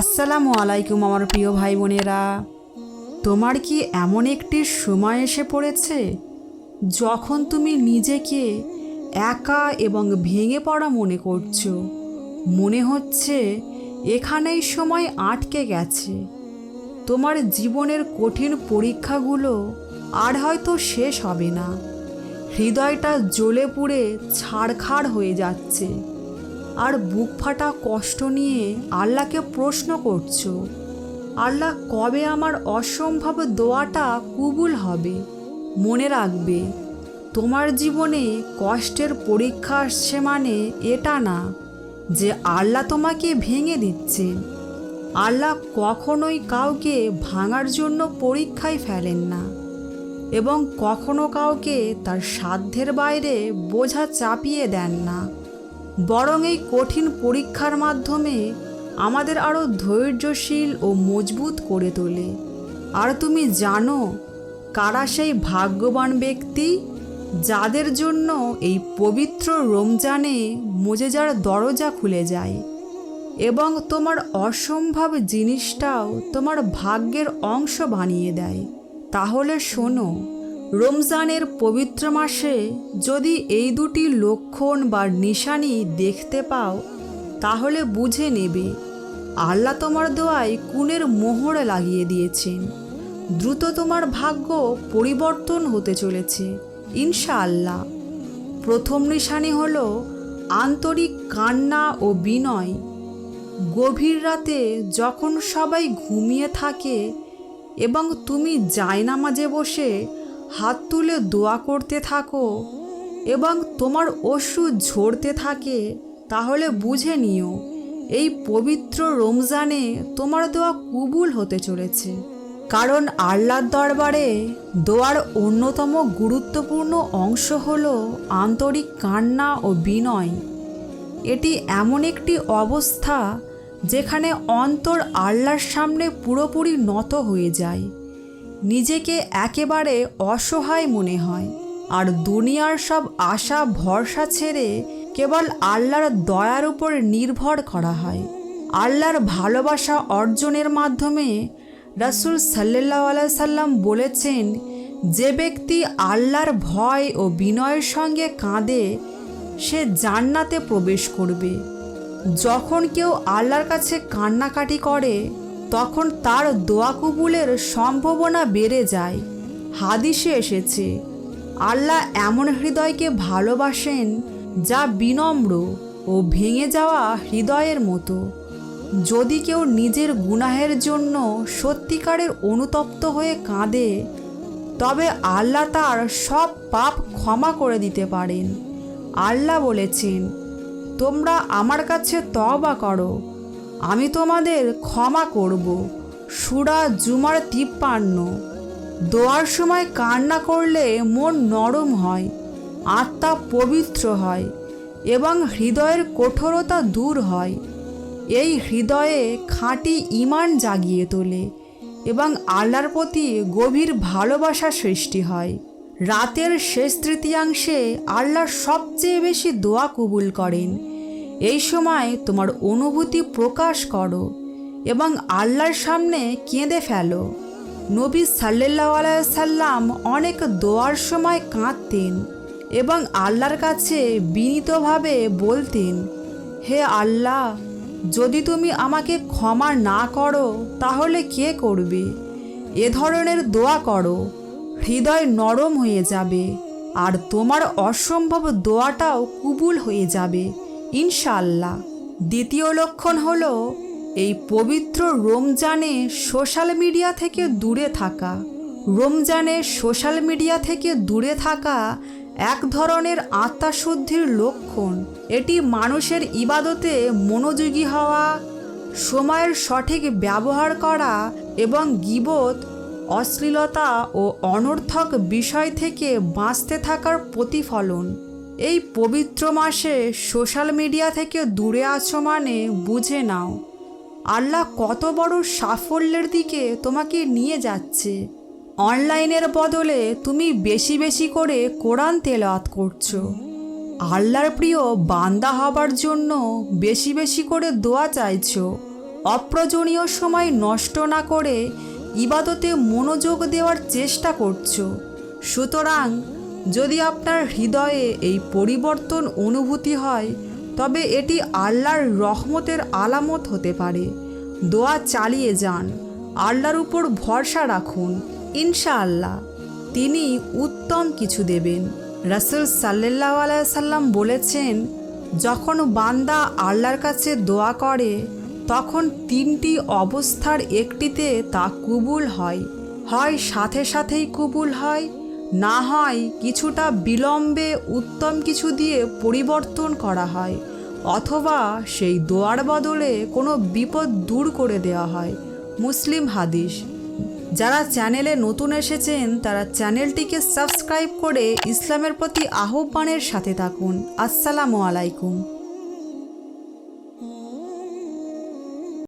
আসসালামু আলাইকুম আমার প্রিয় ভাই বোনেরা। তোমার কি এমন একটি সময় এসে পড়েছে, যখন তুমি নিজেকে একা এবং ভেঙে পড়া মনে করছ? মনে হচ্ছে এখানেই সময় আটকে গেছে। তোমার জীবনের কঠিন পরীক্ষাগুলো আর হয়তো শেষ হবে না। হৃদয়টা জ্বলে পুড়ে ছাড়খাড় হয়ে যাচ্ছে। আর বুক ফাটা কষ্ট নিয়ে আল্লাহকে প্রশ্ন করছ। আল্লাহ কবে আমার অসম্ভব দোয়াটা কুবুল হবে? মনে রাখবে, তোমার জীবনে কষ্টের পরীক্ষা আসছে মানে এটা না যে আল্লাহ তোমাকে ভেঙে দিচ্ছে। আল্লাহ কখনোই কাউকে ভাঙার জন্য পরীক্ষায় ফেলেন না এবং কখনো কাউকে তার সাধ্যের বাইরে বোঝা চাপিয়ে দেন না। বরং এই কঠিন পরীক্ষার মাধ্যমে আমাদের আরও ধৈর্যশীল ও মজবুত করে তোলে। আর তুমি জানো, কারা সেই ভাগ্যবান ব্যক্তি যাদের জন্য এই পবিত্র রমজানে মোজেজার দরজা খুলে যায়? এবং তোমার অসম্ভব জিনিসটাও তোমার ভাগ্যের অংশ বানিয়ে দেয়। তাহলে শোনো রমজানের পবিত্র মাসে যদি এই দুটি লক্ষণ বা নিশানি দেখতে পাও, তাহলে বুঝে নেবে, আল্লাহ তোমার দোয়ায় কুনের মোহর লাগিয়ে দিয়েছেন। দ্রুত তোমার ভাগ্য পরিবর্তন হতে চলেছে, ইনশাআল্লাহ। প্রথম নিশানি হল আন্তরিক কান্না ও বিনয়। গভীর রাতে যখন সবাই ঘুমিয়ে থাকে এবং তুমি জায়নামাজে বসে হাত তুলে দোয়া করতে থাকো এবং তোমার অশ্রু ঝরতে থাকে, তাহলে বুঝে নিও, এই পবিত্র রমজানে তোমার দোয়া কুবুল হতে চলেছে। কারণ আল্লাহর দরবারে দোয়ার অন্যতম গুরুত্বপূর্ণ অংশ হল আন্তরিক কান্না ও বিনয়। এটি এমন একটি অবস্থা যেখানে অন্তর আল্লাহর সামনে পুরোপুরি নত হয়ে যায়। নিজেকে একেবারে অসহায় মনে হয়। আর দুনিয়ার সব আশা ভরসা ছেড়ে কেবল আল্লাহর দয়ার উপর নির্ভর করা হয়। আল্লাহর ভালোবাসা অর্জনের মাধ্যমে রাসুল সাল্লাহ সাল্লাম বলেছেন, যে ব্যক্তি আল্লাহর ভয় ও বিনয়ের সঙ্গে কাঁদে, সে জান্নাতে প্রবেশ করবে। যখন কেউ আল্লাহর কাছে কান্নাকাটি করে তখন তার দোয়া কবুলের সম্ভাবনা বেড়ে যায়। হাদিসে এসেছে, আল্লাহ এমন হৃদয়কে ভালোবাসেন যা বিনম্র ও ভেঙে যাওয়া হৃদয়ের মতো। যদি কেউ নিজের গুনাহের জন্য সত্যিকারের অনুতপ্ত হয়ে কাঁদে, তবে আল্লাহ তার সব পাপ ক্ষমা করে দিতে পারেন। আল্লাহ বলেছেন, তোমরা আমার কাছে তবা করো আমি তোমাদের ক্ষমা করব। সুরা জুমার তিপ্পান্ন। দোয়ার সময় কান্না করলে মন নরম হয়, আত্মা পবিত্র হয় এবং হৃদয়ের কঠোরতা দূর হয়। এই হৃদয়ে খাঁটি ইমান জাগিয়ে তোলে এবং আল্লাহর প্রতি গভীর ভালোবাসা সৃষ্টি হয়। রাতের শেষ তৃতীয়াংশে আল্লাহ সবচেয়ে বেশি দোয়া কবুল করেন। এই সময় তোমার অনুভূতি প্রকাশ করো এবং আল্লাহর সামনে কেঁদে ফেলো। নবী সাল্লাহ সাল্লাম অনেক দোয়ার সময় কাঁদতেন এবং আল্লাহর কাছে বিনীতভাবে বলতেন, হে আল্লাহ, যদি তুমি আমাকে ক্ষমা না করো, তাহলে কে করবে? এ ধরনের দোয়া করো, হৃদয় নরম হয়ে যাবে আর তোমার অসম্ভব দোয়াটাও কুবুল হয়ে যাবে। ইনশাল্লাহ দ্বিতীয় লক্ষণ হলো এই পবিত্র রমজানে সোশ্যাল মিডিয়া থেকে দূরে থাকা। রমজানে সোশ্যাল মিডিয়া থেকে দূরে থাকা এক ধরনের আত্মাশুদ্ধির লক্ষণ। এটি মানুষের ইবাদতে মনোযোগী হওয়া, সময়ের সঠিক ব্যবহার করা এবং গিবত, অশ্লীলতা ও অনর্থক বিষয় থেকে বাঁচতে থাকার প্রতিফলন। এই পবিত্র মাসে সোশ্যাল মিডিয়া থেকে দূরে আছো মানে বুঝে নাও। আল্লাহ কত বড় সাফল্যের দিকে তোমাকে নিয়ে যাচ্ছে। অনলাইনের বদলে তুমি বেশি বেশি করে কোরআন তেলাওয়াত করছ। আল্লাহর প্রিয় বান্দা হবার জন্য বেশি বেশি করে দোয়া চাইছো। অপ্রয়োজনীয় সময় নষ্ট না করে ইবাদতে মনোযোগ দেওয়ার চেষ্টা করছ। সুতরাং যদি আপনার হৃদয়ে এই পরিবর্তন অনুভূতি হয়, তবে এটি আল্লাহর রহমতের আলামত হতে পারে। দোয়া চালিয়ে যান, আল্লাহর উপর ভরসা রাখুন, ইনশাআল্লাহ। তিনি উত্তম কিছু দেবেন। রাসুল সাল্লাহ আলাইসাল্লাম বলেছেন, যখন বান্দা আল্লাহর কাছে দোয়া করে, তখন তিনটি অবস্থার একটিতে তা কবুল হয়। হয় সাথে সাথেই কবুল হয় না হয় কিছুটা বিলম্বে উত্তম কিছু দিয়ে পরিবর্তন করা হয়, অথবা সেই দোয়ার বদলে কোনো বিপদ দূর করে দেওয়া হয়। মুসলিম হাদিস। যারা চ্যানেলে নতুন এসেছেন, তারা চ্যানেলটিকে সাবস্ক্রাইব করে ইসলামের প্রতি আহ্বানের সাথে থাকুন। আসসালামু আলাইকুম।